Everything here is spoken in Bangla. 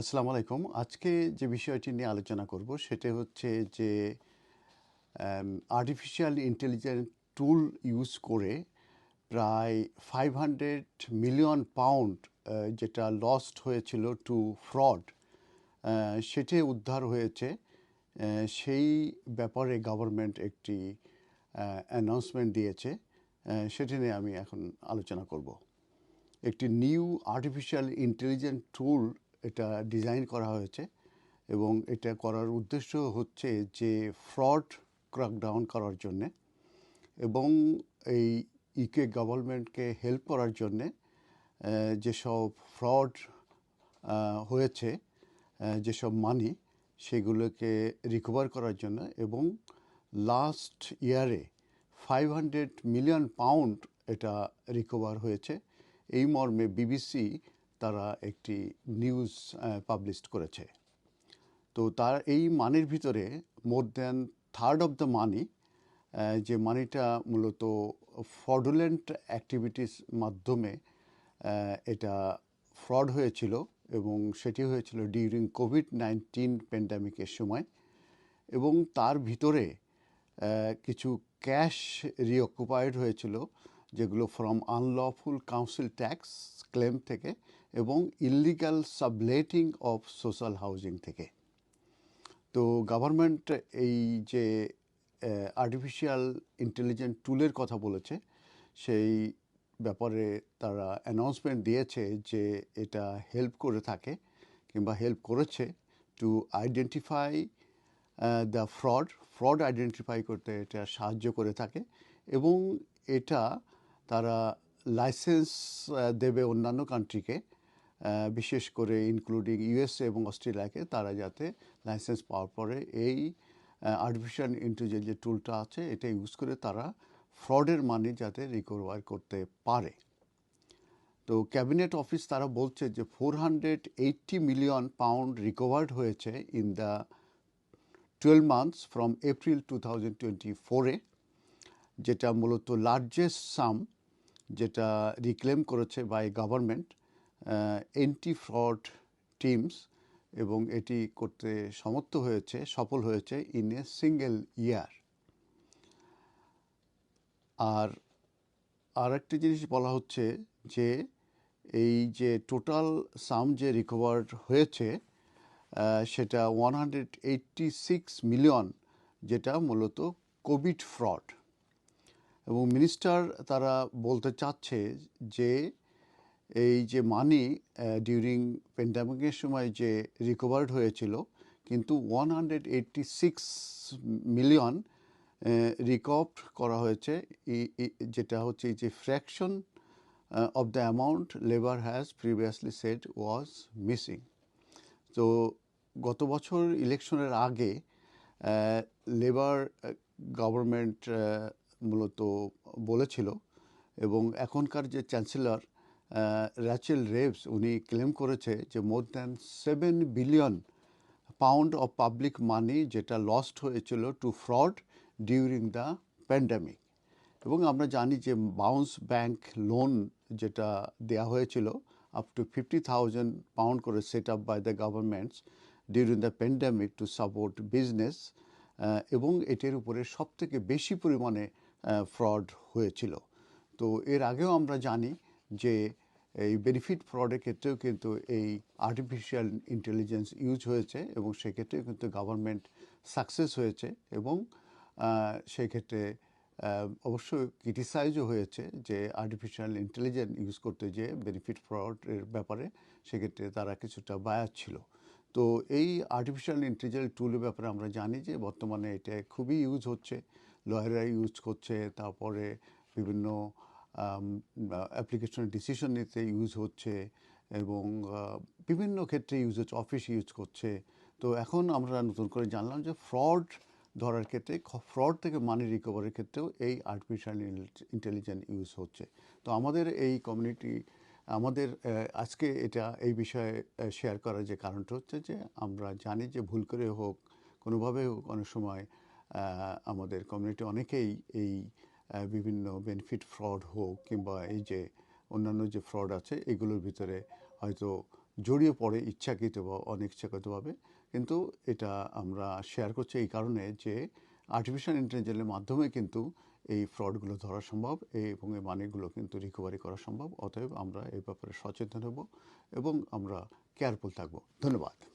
আসসালামু আলাইকুম। আজকে যে বিষয়টি নিয়ে আলোচনা করব সেটা হচ্ছে যে আর্টিফিশিয়াল ইন্টেলিজেন্স টুল ইউজ করে প্রায় ফাইভ হান্ড্রেড মিলিয়ন পাউন্ড যেটা লস্ট হয়েছিল টু ফ্রড সেটি উদ্ধার হয়েছে। সেই ব্যাপারে গভর্নমেন্ট একটি অ্যানাউন্সমেন্ট দিয়েছে। সেটি নিয়ে আমি এখন আলোচনা করব। একটি নিউ আর্টিফিশিয়াল ইন্টেলিজেন্ট টুল এটা ডিজাইন করা হয়েছে এবং এটা করার উদ্দেশ্য হচ্ছে যে ফ্রড ক্র্যাকডাউন করার জন্যে এবং এই ইকে গভর্নমেন্টকে হেল্প করার জন্যে যেসব ফ্রড হয়েছে যেসব মানি সেগুলোকে রিকভার করার জন্য এবং লাস্ট ইয়ারে ফাইভ হান্ড্রেড মিলিয়ন পাউন্ড এটা রিকভার হয়েছে। এই মর্মে বিবিসি তারা একটি নিউজ পাবলিশ করেছে। তো তার এই মানির ভিতরে more than third of the money যে মানিটা মূলত ফ্রডুলেন্ট অ্যাক্টিভিটিস মাধ্যমে এটা ফ্রড হয়েছিল এবং সেটি হয়েছিল ডিউরিং কোভিড নাইন্টিন প্যান্ডামিকের সময় এবং তার ভিতরে কিছু ক্যাশ রিঅকুপায়েড হয়েছিল, যেগুলো from unlawful council tax claim থেকে এবং illegal subletting of social housing থেকে। তো গভর্নমেন্ট এই যে আর্টিফিশিয়াল ইন্টেলিজেন্ট টুলের কথা বলেছে, সেই ব্যাপারে তারা অ্যানাউন্সমেন্ট দিয়েছে যে এটা হেল্প করে থাকে কিংবা হেল্প করেছে to identify the fraud fraud identify করতে এটা সাহায্য করে থাকে এবং এটা তারা লাইসেন্স দেবে অন্যান্য কান্ট্রিকে বিশেষ করে ইনক্লুডিং ইউএসএ এবং অস্ট্রেলিয়াকে তারা যাতে লাইসেন্স পাওয়ার পরে এই আর্টিফিশিয়াল ইন্টেলিজেন্স যে টুলটা আছে, এটা ইউজ করে তারা ফ্রডের মানি যাতে রিকভার করতে পারে। তো ক্যাবিনেট অফিস তারা বলছে যে four hundred eighty million pound recovered হয়েছে in the twelve months from April two thousand twenty ফোরে যেটা মূলত লার্জেস্ট সাম যেটা রিক্লেম করেছে by government anti fraud teams এবং এটি করতে সমর্থ হয়েছে, সফল হয়েছে ইন এ সিঙ্গেল ইয়ার আর আর একটি জিনিস বলা হচ্ছে যে এই যে টোটাল সাম যে রিকভার্ড হয়েছে সেটা one hundred eighty six million যেটা মূলত কোভিড ফ্রড এবং মিনিস্টার তারা বলতে চাচ্ছে যে এই যে মানি ডিউরিং প্যান্ডামিকের সময় যে রিকভার্ড হয়েছিল, কিন্তু one hundred eighty six million recover করা হয়েছে। যেটা হচ্ছে যে fraction of the amount Labour has previously said was missing তো গত বছর ইলেকশনের আগে লেবার গভর্নমেন্ট মূলত বলেছিল এবং এখনকার যে চ্যান্সেলর র্যাচেল রেভস, উনি ক্লেম করেছে যে more than seven billion pound of public money যেটা লস্ট হয়েছিল to fraud during the pandemic এবং আমরা জানি যে বাউন্স ব্যাংক লোন যেটা দেওয়া হয়েছিল up to fifty thousand pound করে set up by the governments during the pandemic to support business এবং এটির উপরে সবথেকে বেশি পরিমাণে ফ্রড হয়েছিল। তো এর আগেও আমরা জানি যে এই বেনিফিট ফ্রডের ক্ষেত্রেও কিন্তু এই আর্টিফিশিয়াল ইন্টেলিজেন্স ইউজ হয়েছে এবং সেক্ষেত্রেও কিন্তু গভর্নমেন্ট সাকসেস হয়েছে এবং সেক্ষেত্রে অবশ্যই ক্রিটিসাইজও হয়েছে যে আর্টিফিশিয়াল ইন্টেলিজেন্স ইউজ করতে যে বেনিফিট ফ্রডের ব্যাপারে সেক্ষেত্রে তারা কিছুটা বায়ার ছিল। তো এই আর্টিফিশিয়াল ইন্টেলিজেন্স টুলের ব্যাপারে আমরা জানি যে বর্তমানে এটা খুবই ইউজ হচ্ছে, লয়াররা ইউজ করছে, তারপরে বিভিন্ন অ্যাপ্লিকেশনের ডিসিশন নিতে ইউজ হচ্ছে এবং বিভিন্ন ক্ষেত্রে ইউজ হচ্ছে অফিস ইউজ করছে। তো এখন আমরা নতুন করে জানলাম যে ফ্রড ধরার ক্ষেত্রে ফ্রড থেকে মানি রিকভারির ক্ষেত্রেও এই আর্টিফিশিয়াল ইন্টেলিজেন্স ইউজ হচ্ছে। তো আমাদের এই কমিউনিটি আমাদের আজকে এটা, এই বিষয়ে শেয়ার করার যে কারণটা হচ্ছে যে আমরা জানি যে ভুল করে হোক, কোনোভাবে হোক অনেক সময় আমাদের কমিউনিটি অনেকেই এই বিভিন্ন বেনিফিট ফ্রড হোক কিংবা এই যে অন্যান্য যে ফ্রড আছে, এগুলোর ভিতরে হয়তো জড়িয়ে পড়ে ইচ্ছাকৃত বা অনিচ্ছাকৃতভাবে। কিন্তু এটা আমরা শেয়ার করছি এই কারণে যে আর্টিফিশিয়াল ইন্টেলিজেন্সের মাধ্যমে কিন্তু এই ফ্রডগুলো ধরা সম্ভব এবং এই মানিগুলো কিন্তু রিকভারি করা সম্ভব। অতএব আমরা এই ব্যাপারে সচেতন হব এবং আমরা কেয়ারফুল থাকব। ধন্যবাদ।